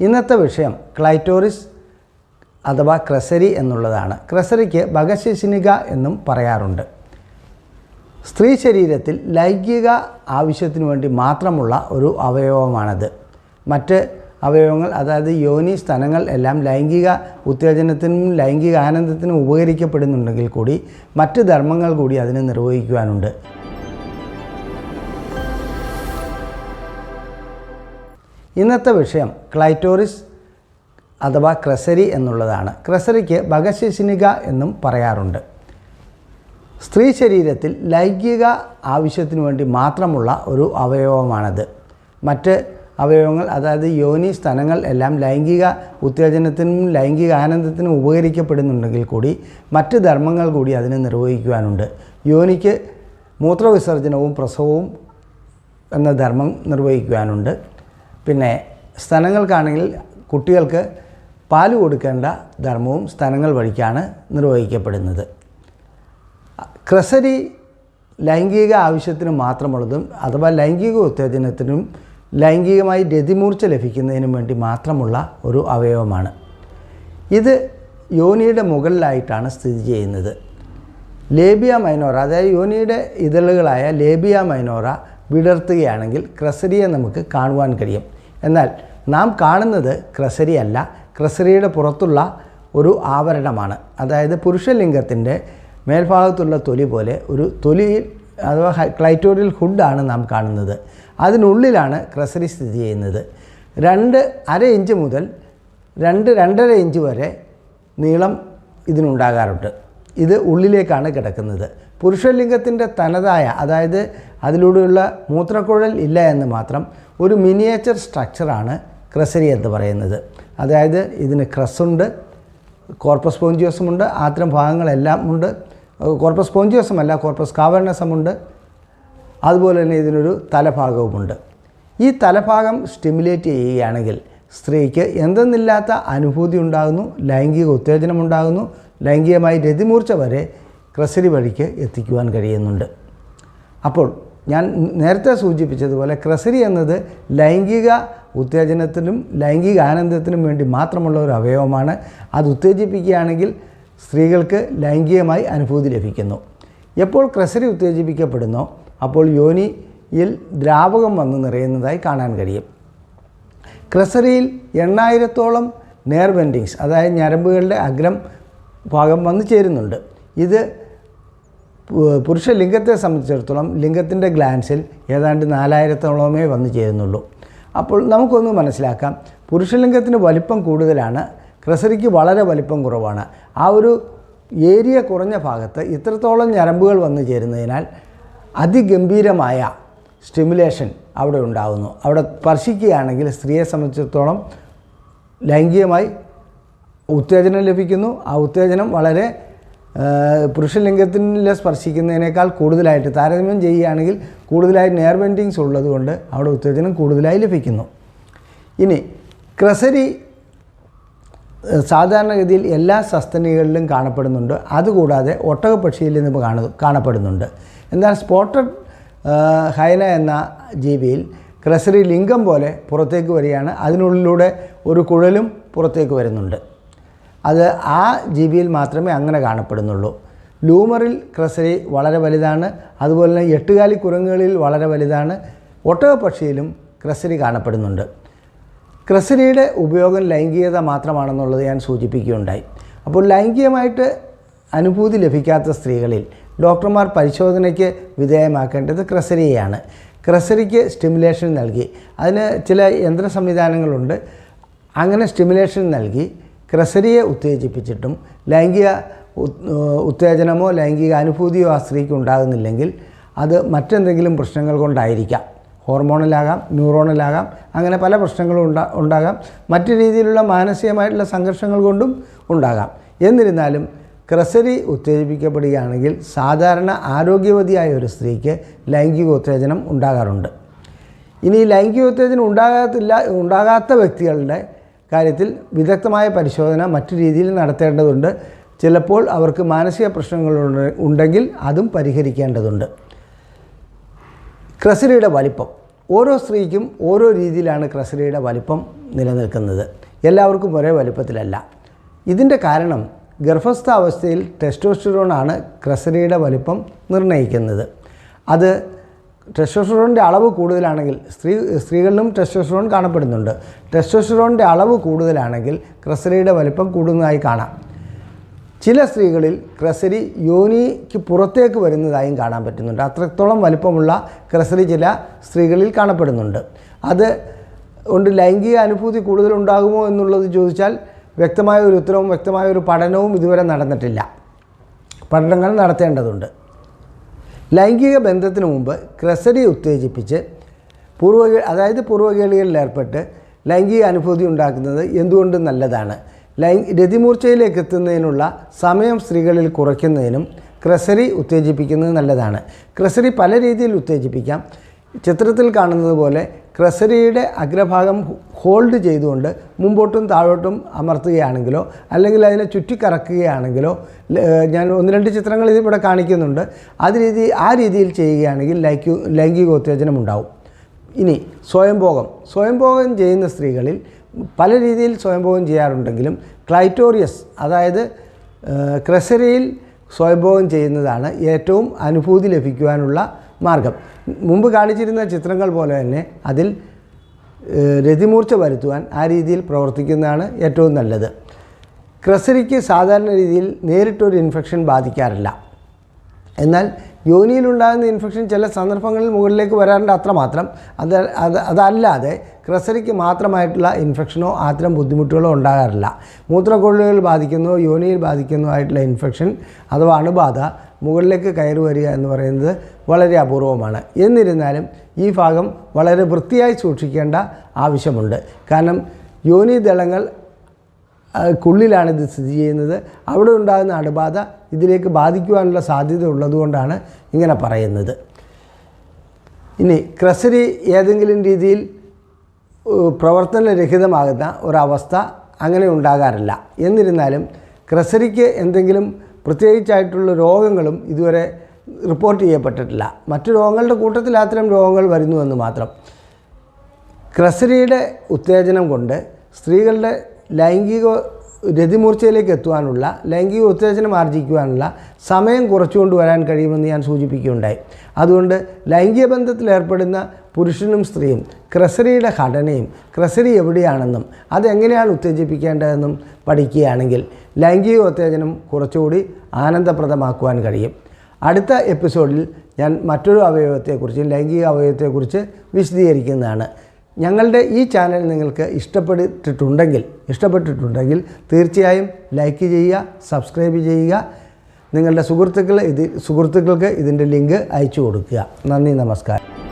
ഇന്നത്തെ വിഷയം ക്ലൈറ്റോറിസ് അഥവാ ക്രസരി എന്നുള്ളതാണ്. ക്രസരിക്ക് ഭഗശിശിനിക എന്നും പറയാറുണ്ട്. സ്ത്രീ ശരീരത്തിൽ ലൈംഗിക ആവശ്യത്തിന് വേണ്ടി മാത്രമുള്ള ഒരു അവയവമാണത്. മറ്റ് അവയവങ്ങൾ അതായത് യോനി സ്ഥലങ്ങൾ എല്ലാം ലൈംഗിക ഉത്തേജനത്തിനും ലൈംഗിക ആനന്ദത്തിനും ഉപകരിക്കപ്പെടുന്നുണ്ടെങ്കിൽ കൂടി മറ്റ് ധർമ്മങ്ങൾ കൂടി അതിനെ നിർവഹിക്കുവാനുണ്ട്. ഇന്നത്തെ വിഷയം ക്ലൈറ്റോറിസ് അഥവാ ക്രസരി എന്നുള്ളതാണ്. ക്രസരിക്ക് ഭഗശിശിനിക എന്നും പറയാറുണ്ട്. സ്ത്രീ ശരീരത്തിൽ ലൈംഗിക ആവശ്യത്തിനു വേണ്ടി മാത്രമുള്ള ഒരു അവയവമാണത്. മറ്റ് അവയവങ്ങൾ അതായത് യോനി സ്ഥലങ്ങൾ എല്ലാം ലൈംഗിക ഉത്തേജനത്തിനും ലൈംഗിക ആനന്ദത്തിനും ഉപകരിക്കപ്പെടുന്നുണ്ടെങ്കിൽ കൂടി മറ്റ് ധർമ്മങ്ങൾ കൂടി അതിന് നിർവഹിക്കുവാനുണ്ട്. യോനിക്ക് മൂത്രവിസർജനവും പ്രസവവും എന്ന ധർമ്മം നിർവഹിക്കുവാനുണ്ട്. പിന്നെ സ്ഥലങ്ങൾക്കാണെങ്കിൽ കുട്ടികൾക്ക് പാൽ കൊടുക്കേണ്ട ധർമ്മവും സ്ഥലങ്ങൾ വഴിക്കാണ് നിർവഹിക്കപ്പെടുന്നത്. ക്രസരി ലൈംഗിക ആവശ്യത്തിന് മാത്രമുള്ളതും അഥവാ ലൈംഗിക ഉത്തേജനത്തിനും ലൈംഗികമായി രതിമൂർച്ച ലഭിക്കുന്നതിനും വേണ്ടി മാത്രമുള്ള ഒരു അവയവമാണ്. ഇത് യോനിയുടെ മുകളിലായിട്ടാണ് സ്ഥിതി ചെയ്യുന്നത്. ലേബിയ മൈനോറ അതായത് യോനിയുടെ ഇതളുകളായ ലേബിയ മൈനോറ വിടർത്തുകയാണെങ്കിൽ ക്രസരിയെ നമുക്ക് കാണുവാൻ കഴിയും. എന്നാൽ നാം കാണുന്നത് ക്രസരി അല്ല ക്രസരിയുടെ പുറത്തുള്ള ഒരു ആവരണമാണ്. അതായത് പുരുഷലിംഗത്തിന്റെ മേൽഭാഗത്തുള്ള തൊലി പോലെ ഒരു തൊലി അഥവാ ക്ലൈറ്റോറിയൽ ഹുഡാണ് നാം കാണുന്നത്. അതിനുള്ളിലാണ് ക്രസരി സ്ഥിതി ചെയ്യുന്നത്. രണ്ട് അര ഇഞ്ച് മുതൽ രണ്ട് രണ്ടര ഇഞ്ച് വരെ നീളം ഇതിനുണ്ടാകാറുണ്ട്. ഇത് ഉള്ളിലേക്കാണ് കിടക്കുന്നത്. പുരുഷലിംഗത്തിന്റെ തനതായ അതായത് അതിലൂടെയുള്ള മൂത്രക്കുഴൽ ഇല്ല എന്ന് മാത്രം ഒരു മിനിയേച്ചർ സ്ട്രക്ചറാണ് ക്രസരി എന്ന് പറയുന്നത്. അതായത് ഇതിന് ക്രസ്സുണ്ട് കോർപ്പസ് പോഞ്ചിയോസമുണ്ട് ആത്തരം ഭാഗങ്ങളെല്ലാം ഉണ്ട്. കോർപ്പസ് പോഞ്ചിയോസമല്ല കോർപ്പസ് കാവർണസമുണ്ട് അതുപോലെ തന്നെ ഇതിനൊരു തലഭാഗവുമുണ്ട് ഈ തലഭാഗം സ്റ്റിമുലേറ്റ് ചെയ്യുകയാണെങ്കിൽ സ്ത്രീക്ക് എന്തെന്നില്ലാത്ത അനുഭൂതി ഉണ്ടാകുന്നു ലൈംഗിക ഉത്തേജനം ഉണ്ടാകുന്നു ലൈംഗികമായി രതിമൂർച്ച വരെ ക്രസരി വഴിക്ക് എത്തിക്കുവാൻ കഴിയുന്നുണ്ട്. അപ്പോൾ ഞാൻ നേരത്തെ സൂചിപ്പിച്ചതുപോലെ ക്രസരി എന്നത് ലൈംഗിക ഉത്തേജനത്തിനും ലൈംഗിക ആനന്ദത്തിനും വേണ്ടി മാത്രമുള്ള ഒരു അവയവമാണ്. അത് ഉത്തേജിപ്പിക്കുകയാണെങ്കിൽ സ്ത്രീകൾക്ക് ലൈംഗികമായി അനുഭൂതി ലഭിക്കുന്നു. എപ്പോൾ ക്രസരി ഉത്തേജിപ്പിക്കപ്പെടുന്നോ അപ്പോൾ യോനിയിൽ ദ്രാവകം വന്ന് നിറയുന്നതായി കാണാൻ കഴിയും. ക്രസരിയിൽ എണ്ണായിരത്തോളം നെയർ ബെൻഡിങ്സ് അതായത് ഞരമ്പുകളുടെ അഗ്രം ഭാഗം വന്നു ചേരുന്നുണ്ട്. ഇത് പുരുഷ ലിംഗത്തെ സംബന്ധിച്ചിടത്തോളം ലിംഗത്തിന്റെ ഗ്ലാൻസിൽ ഏതാണ്ട് നാലായിരത്തോളമേ വന്നു ചേരുന്നുള്ളൂ. അപ്പോൾ നമുക്കൊന്ന് മനസ്സിലാക്കാം പുരുഷലിംഗത്തിന് വലിപ്പം കൂടുതലാണ് ക്രസരിക്ക് വളരെ വലിപ്പം കുറവാണ്. ആ ഒരു ഏരിയ കുറഞ്ഞ ഭാഗത്ത് ഇത്രത്തോളം ഞരമ്പുകൾ വന്നു ചേരുന്നതിനാൽ അതിഗംഭീരമായ സ്റ്റിമുലേഷൻ അവിടെ ഉണ്ടാകുന്നു അവിടെ സ്പർശിക്കുകയാണെങ്കിൽ സ്ത്രീയെ സംബന്ധിച്ചിടത്തോളം ലൈംഗികമായി ഉത്തേജനം ലഭിക്കുന്നു. ആ ഉത്തേജനം വളരെ പുരുഷലിംഗത്തിൽ സ്പർശിക്കുന്നതിനേക്കാൾ കൂടുതലായിട്ട് താരതമ്യം ചെയ്യുകയാണെങ്കിൽ കൂടുതലായി നെയർ ഉള്ളതുകൊണ്ട് അവിടെ ഉത്തേജനം കൂടുതലായി ലഭിക്കുന്നു. ഇനി ക്രസരി സാധാരണഗതിയിൽ എല്ലാ സസ്തനികളിലും കാണപ്പെടുന്നുണ്ട്. അതുകൂടാതെ ഒട്ടകപക്ഷിയിൽ നിന്ന് കാണു കാണപ്പെടുന്നുണ്ട്. എന്നാൽ സ്പോട്ടഡ് ഹൈന എന്ന ജീവിയിൽ ക്രസരി ലിംഗം പോലെ പുറത്തേക്ക് വരികയാണ്. അതിനുള്ളിലൂടെ ഒരു കുഴലും പുറത്തേക്ക് വരുന്നുണ്ട്. അത് ആ ജീവിയിൽ മാത്രമേ അങ്ങനെ കാണപ്പെടുന്നുള്ളൂ. ലൂമറിൽ ക്രസരി വളരെ വലുതാണ്. അതുപോലെ തന്നെ എട്ടുകാലി കുരങ്ങുകളിൽ വളരെ വലുതാണ്. ഒട്ടകപക്ഷിയിലും ക്രസരി കാണപ്പെടുന്നുണ്ട്. ക്രസരിയുടെ ഉപയോഗം ലൈംഗികത മാത്രമാണെന്നുള്ളത് ഞാൻ സൂചിപ്പിക്കുകയുണ്ടായി. അപ്പോൾ ലൈംഗികമായിട്ട് അനുഭൂതി ലഭിക്കാത്ത സ്ത്രീകളിൽ ഡോക്ടർമാർ പരിശോധനയ്ക്ക് വിധേയമാക്കേണ്ടത് ക്രസരിയാണ് ക്രസരിക്ക് സ്റ്റിമുലേഷൻ നൽകി. അതിന് ചില യന്ത്ര സംവിധാനങ്ങളുണ്ട് അങ്ങനെ സ്റ്റിമുലേഷൻ നൽകി. ക്രസരിയെ ഉത്തേജിപ്പിച്ചിട്ടും ലൈംഗിക ഉത്തേജനമോ ലൈംഗിക അനുഭൂതിയോ ആ സ്ത്രീക്ക് ഉണ്ടാകുന്നില്ലെങ്കിൽ അത് മറ്റെന്തെങ്കിലും പ്രശ്നങ്ങൾ കൊണ്ടായിരിക്കാം. ഹോർമോണലാകാം ന്യൂറോണലാകാം അങ്ങനെ പല പ്രശ്നങ്ങളും ഉണ്ടാ ഉണ്ടാകാം. മറ്റു രീതിയിലുള്ള മാനസികമായിട്ടുള്ള സംഘർഷങ്ങൾ കൊണ്ടും ഉണ്ടാകാം. എന്നിരുന്നാലും ക്രസരി ഉത്തേജിപ്പിക്കപ്പെടുകയാണെങ്കിൽ സാധാരണ ആരോഗ്യവതിയായ ഒരു സ്ത്രീക്ക് ലൈംഗിക ഉത്തേജനം ഉണ്ടാകാറുണ്ട്. ഇനി ലൈംഗിക ഉത്തേജനം ഉണ്ടാകാത്തില്ല ഉണ്ടാകാത്ത വ്യക്തികളുടെ കാര്യത്തിൽ വിദഗ്ധമായ പരിശോധന മറ്റു രീതിയിൽ നടത്തേണ്ടതുണ്ട്. ചിലപ്പോൾ അവർക്ക് മാനസിക പ്രശ്നങ്ങൾ ഉണ്ടെങ്കിൽ അതും പരിഹരിക്കേണ്ടതുണ്ട്. ക്രസരയുടെ വലിപ്പം. ഓരോ സ്ത്രീക്കും ഓരോ രീതിയിലാണ് ക്രസരയുടെ വലിപ്പം നിലനിൽക്കുന്നത്. എല്ലാവർക്കും ഒരേ വലിപ്പത്തിലല്ല. ഇതിന്റെ കാരണം ഗർഭസ്ഥാവസ്ഥയിൽ ടെസ്റ്റോസ്റ്റിറോണാണ് ക്രസരയുടെ വലിപ്പം നിർണയിക്കുന്നത്. അത് ടെസ്റ്റോസ്റ്ററോണിന്റെ അളവ് കൂടുതലാണെങ്കിൽ സ്ത്രീ സ്ത്രീകളിലും ടെസ്റ്റോസ്റ്ററോൺ കാണപ്പെടുന്നുണ്ട്. ടെസ്റ്റോസ്റ്ററോണിന്റെ അളവ് കൂടുതലാണെങ്കിൽ ക്രസരിയുടെ വലിപ്പം കൂടുന്നതായി കാണാം. ചില സ്ത്രീകളിൽ ക്രസരി യോനിക്ക് പുറത്തേക്ക് വരുന്നതായും കാണാൻ പറ്റുന്നുണ്ട്. അത്രത്തോളം വലിപ്പമുള്ള ക്രസരി ചില സ്ത്രീകളിൽ കാണപ്പെടുന്നുണ്ട്. അത് കൊണ്ട് ലൈംഗിക അനുഭൂതി കൂടുതലുണ്ടാകുമോ എന്നുള്ളത് ചോദിച്ചാൽ വ്യക്തമായ ഒരു ഉത്തരവും വ്യക്തമായ ഒരു പഠനവും ഇതുവരെ നടന്നിട്ടില്ല. പഠനങ്ങൾ നടത്തേണ്ടതുണ്ട്. ലൈംഗിക ബന്ധത്തിന് മുമ്പ് ക്രസരി ഉത്തേജിപ്പിച്ച് പൂർവ അതായത് പൂർവകേളികളിലേർപ്പെട്ട് ലൈംഗിക അനുഭൂതി ഉണ്ടാക്കുന്നത് എന്തുകൊണ്ട് നല്ലതാണ്? ലൈ രതിമൂർച്ചയിലേക്ക് എത്തുന്നതിനുള്ള സമയം സ്ത്രീകളിൽ കുറയ്ക്കുന്നതിനും ക്രസരി ഉത്തേജിപ്പിക്കുന്നത് നല്ലതാണ്. ക്രസരി പല രീതിയിൽ ഉത്തേജിപ്പിക്കാം. ചിത്രത്തിൽ കാണുന്നത് പോലെ ക്രസരിയുടെ അഗ്രഭാഗം ഹോൾഡ് ചെയ്തുകൊണ്ട് മുമ്പോട്ടും താഴോട്ടും അമർത്തുകയാണെങ്കിലോ അല്ലെങ്കിൽ അതിനെ ചുറ്റിക്കറക്കുകയാണെങ്കിലോ ഞാൻ ഒന്ന് രണ്ട് ചിത്രങ്ങൾ ഇതിവിടെ കാണിക്കുന്നുണ്ട്. അത് രീതി ആ രീതിയിൽ ചെയ്യുകയാണെങ്കിൽ ലൈംഗിക ലൈംഗികോത്തേജനം ഉണ്ടാവും. ഇനി സ്വയംഭോഗം. സ്വയംഭോഗം ചെയ്യുന്ന സ്ത്രീകളിൽ പല രീതിയിൽ സ്വയംഭോഗം ചെയ്യാറുണ്ടെങ്കിലും ക്ലൈറ്റോറിയസ് അതായത് ക്രസരിയിൽ സ്വയംഭോഗം ചെയ്യുന്നതാണ് ഏറ്റവും അനുഭൂതി ലഭിക്കുവാനുള്ള മാർഗം. മുമ്പ് കാണിച്ചിരുന്ന ചിത്രങ്ങൾ പോലെ തന്നെ അതിൽ രതിമൂർച്ച വരുത്തുവാൻ ആ രീതിയിൽ പ്രവർത്തിക്കുന്നതാണ് ഏറ്റവും നല്ലത്. ക്രസരിക്ക് സാധാരണ രീതിയിൽ നേരിട്ടൊരു ഇൻഫെക്ഷൻ ബാധിക്കാറില്ല. എന്നാൽ യോനിയിലുണ്ടാകുന്ന ഇൻഫെക്ഷൻ ചില സന്ദർഭങ്ങളിൽ മുകളിലേക്ക് വരാറുണ്ട് അത്രമാത്രം അത് അത് അതല്ലാതെ ക്രസരിക്ക് മാത്രമായിട്ടുള്ള ഇൻഫെക്ഷനോ അത്തരം ബുദ്ധിമുട്ടുകളോ ഉണ്ടാകാറില്ല. മൂത്രക്കൊള്ളുകൾ ബാധിക്കുന്നോ യോനിയിൽ ബാധിക്കുന്നോ ആയിട്ടുള്ള ഇൻഫെക്ഷൻ അഥവാ അണുബാധ മുകളിലേക്ക് കയറി വരിക എന്ന് പറയുന്നത് വളരെ അപൂർവമാണ്. എന്നിരുന്നാലും ഈ ഭാഗം വളരെ വൃത്തിയായി സൂക്ഷിക്കേണ്ട ആവശ്യമുണ്ട്. കാരണം യോനി ദളങ്ങൾ കുള്ളിലാണ് ഇത് സ്ഥിതി ചെയ്യുന്നത്. അവിടെ ഉണ്ടാകുന്ന അണുബാധ ഇതിലേക്ക് ബാധിക്കുവാനുള്ള സാധ്യത ഉള്ളതുകൊണ്ടാണ് ഇങ്ങനെ പറയുന്നത്. ഇനി ക്രസരി ഏതെങ്കിലും രീതിയിൽ പ്രവർത്തനരഹിതമാകുന്ന ഒരവസ്ഥ അങ്ങനെ ഉണ്ടാകാറില്ല. എന്നിരുന്നാലും ക്രസരിക്ക് എന്തെങ്കിലും പ്രത്യേകിച്ചായിട്ടുള്ള രോഗങ്ങളും ഇതുവരെ റിപ്പോർട്ട് ചെയ്യപ്പെട്ടിട്ടില്ല. മറ്റു രോഗങ്ങളുടെ കൂട്ടത്തിൽ അത്തരം രോഗങ്ങൾ വരുന്നുവെന്ന് മാത്രം. ക്രസരിയുടെ ഉത്തേജനം കൊണ്ട് സ്ത്രീകളുടെ ലൈംഗിക രതിമൂർച്ചയിലേക്ക് എത്തുവാനുള്ള ലൈംഗിക ഉത്തേജനം ആർജിക്കുവാനുള്ള സമയം കുറച്ചുകൊണ്ട് വരാൻ കഴിയുമെന്ന് ഞാൻ സൂചിപ്പിക്കുകയുണ്ടായി. അതുകൊണ്ട് ലൈംഗിക ബന്ധത്തിൽ ഏർപ്പെടുന്ന പുരുഷനും സ്ത്രീയും. ക്രസരിയുടെ ഘടനയും ക്രസരി എവിടെയാണെന്നും അതെങ്ങനെയാണ് ഉത്തേജിപ്പിക്കേണ്ടതെന്നും പഠിക്കുകയാണെങ്കിൽ ലൈംഗിക ഉത്തേജനം കുറച്ചുകൂടി ആനന്ദപ്രദമാക്കുവാൻ കഴിയും. അടുത്ത എപ്പിസോഡിൽ ഞാൻ മറ്റൊരു അവയവത്തെക്കുറിച്ച് ലൈംഗിക അവയവത്തെക്കുറിച്ച് വിശദീകരിക്കുന്നതാണ്. ഞങ്ങളുടെ ഈ ചാനൽ നിങ്ങൾക്ക് ഇഷ്ടപ്പെട്ടിട്ടുണ്ടെങ്കിൽ ഇഷ്ടപ്പെട്ടിട്ടുണ്ടെങ്കിൽ തീർച്ചയായും ലൈക്ക് ചെയ്യുക സബ്സ്ക്രൈബ് ചെയ്യുക. നിങ്ങളുടെ സുഹൃത്തുക്കൾ ഇത് സുഹൃത്തുക്കൾക്ക് ഇതിന്റെ ലിങ്ക് അയച്ചു കൊടുക്കുക. നന്ദി നമസ്കാരം.